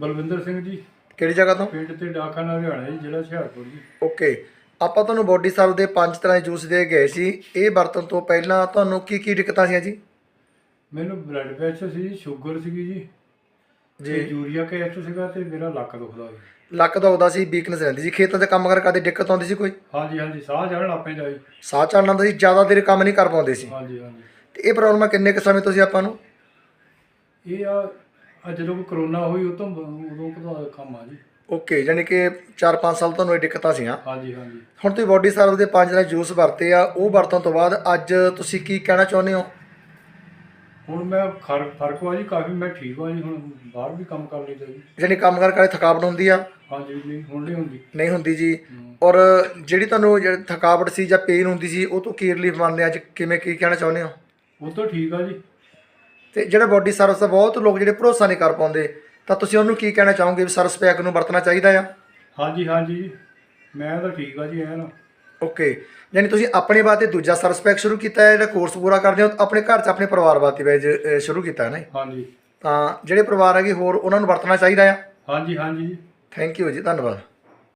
ਬਲਵਿੰਦਰ ਸਿੰਘ ਜੀ ਕਿਹੜੀ ਜਗ੍ਹਾ ਤੋਂ? ਪਿੰਡ ਤੇ ਡਾਕਖਾਨਾ ਹਰਿਆਣਾ ਜੀ ਜ਼ਿਲ੍ਹਾ ਹੁਸ਼ਿਆਰਪੁਰ ਜੀ। ਓਕੇ ਆਪਾਂ ਤੁਹਾਨੂੰ ਬੋਡੀ ਸਰਵ ਦੇ ਪੰਜ ਤਰ੍ਹਾਂ ਦੇ ਜੂਸ ਦੇ ਗਏ ਸੀ ਇਹ ਵਰਤਣ ਤੋਂ ਪਹਿਲਾਂ ਤੁਹਾਨੂੰ ਕੀ ਕੀ ਦਿੱਕਤਾਂ ਸੀਆਂ ਜੀ? ਮੈਨੂੰ ਬਲੱਡ ਪ੍ਰੈਸ਼ਰ ਸੀ ਸ਼ੂਗਰ ਸੀਗੀ ਜੀ ਜੀ। ਯੂਰੀਆ ਕੈਸਟ ਸੀਗਾ ਤੇ ਮੇਰਾ ਲੱਕ ਦੁਖਦਾ ਸੀ। ਲੱਕ ਦੁਖਦਾ ਸੀ ਵੀਕਨੈਸ ਰਹਿੰਦੀ ਸੀ ਖੇਤਾਂ 'ਚ ਕੰਮ ਕਰ ਕਰਦੇ ਦਿੱਕਤ ਆਉਂਦੀ ਸੀ ਕੋਈ? ਹਾਂਜੀ ਹਾਂਜੀ ਸਾਹ ਚੜ੍ਹਨ ਲੱਗ ਪੈਂਦਾ ਜੀ ਸਾਹ ਚੜਨ ਆਉਂਦਾ ਸੀ ਜ਼ਿਆਦਾ ਦੇਰ ਕੰਮ ਨਹੀਂ ਕਰ ਪਾਉਂਦੇ ਸੀ। ਹਾਂਜੀ ਹਾਂਜੀ। ਤੇ ਇਹ ਪ੍ਰੋਬਲਮ ਕਿੰਨੇ ਕੁ ਸਮੇਂ ਤੋਂ ਸੀ ਆਪਾਂ ਨੂੰ? ਇਹ ਆ ਆ ਜਦੋਂ ਕਰੋਨਾ ਹੋਈ ਉਹ ਤੋਂ ਉਦੋਂ ਕਦਾ ਕੰਮ ਆ ਜੀ। ਓਕੇ ਯਾਨੀ ਕਿ 4-5 ਸਾਲ ਤੁਹਾਨੂੰ ਇਹ ਦਿੱਕਤਾਂ ਸੀਆਂ। ਹਾਂਜੀ ਹਾਂਜੀ। ਹੁਣ ਤੁਸੀਂ ਬੋਡੀ ਸਰਵ ਦੇ ਪੰਜ ਦੇ ਜੂਸ ਵਰਤੇ ਆ ਉਹ ਵਰਤਣ ਤੋਂ ਬਾਅਦ ਅੱਜ ਤੁਸੀਂ ਕੀ ਕਹਿਣਾ ਚਾਹੁੰਦੇ ਹੋ? ਹੁਣ ਮੈਂ ਖਰ ਫ਼ਰਕ ਵਾ ਜੀ ਕਾਫੀ ਮੈਂ ਠੀਕ ਹਾਂ ਜੀ ਹੁਣ ਬਾਹਰ ਵੀ ਕੰਮ ਕਰ ਲਈਦਾ ਜੀ। ਯਾਨੀ ਕੰਮ ਕਰ ਕਰਦੇ ਥਕਾਵਟ ਹੁੰਦੀ ਆ? ਹਾਂਜੀ ਨਹੀਂ ਹੁਣ ਨਹੀਂ ਹੁੰਦੀ। ਨਹੀਂ ਹੁੰਦੀ ਜੀ। ਹਮ। ਔਰ ਜਿਹੜੀ ਤੁਹਾਨੂੰ ਜਿਹੜੀ ਥਕਾਵਟ ਸੀ ਜਾਂ ਪੇਨ ਹੁੰਦੀ ਸੀ ਉਹ ਤੋਂ ਕੀ ਰਿਲੀਫ ਮੰਨਦੇ ਅੱਜ ਕਿਵੇਂ ਕੀ ਕਹਿਣਾ ਚਾਹੁੰਦੇ ਹੋ? ਉਹ ਤਾਂ ਠੀਕ ਆ ਜੀ। ਤੇ ਜਿਹੜਾ ਬੋਡੀ ਸਰਵਿਸ ਦਾ ਬਹੁਤ ਲੋਕ ਜਿਹੜੇ ਭਰੋਸਾ ਨਹੀਂ ਕਰ ਪਾਉਂਦੇ ਤਾਂ ਤੁਸੀਂ ਉਹਨੂੰ ਕੀ ਕਹਿਣਾ ਚਾਹੋਗੇ ਵੀ ਸਰਵਿਸ ਪੈਕ ਨੂੰ ਵਰਤਣਾ ਚਾਹੀਦਾ ਆ? ਹਾਂਜੀ ਹਾਂਜੀ। ਮੈਂ ਤਾਂ ਠੀਕ ਆ ਜੀ ਐਨ। ਓਕੇ ਯਾਨੀ ਤੁਸੀਂ ਆਪਣੇ ਵਾਸਤੇ ਦੂਜਾ ਸਰਵਿਸ ਪੈਕ ਸ਼ੁਰੂ ਕੀਤਾ ਹੈ ਜਿਹੜਾ ਕੋਰਸ ਪੂਰਾ ਕਰਦੇ ਹੋ ਆਪਣੇ ਘਰ 'ਚ ਆਪਣੇ ਪਰਿਵਾਰ ਵਾਸਤੇ ਵੈਜ ਸ਼ੁਰੂ ਕੀਤਾ ਹੈ ਨਾ ਹਾਂਜੀ। ਤਾਂ ਜਿਹੜੇ ਪਰਿਵਾਰ ਹੈਗੇ ਹੋਰ ਉਹਨਾਂ ਨੂੰ ਵਰਤਣਾ ਚਾਹੀਦਾ ਆ? ਹਾਂਜੀ ਹਾਂਜੀ। ਥੈਂਕ ਯੂ ਜੀ ਧੰਨਵਾਦ।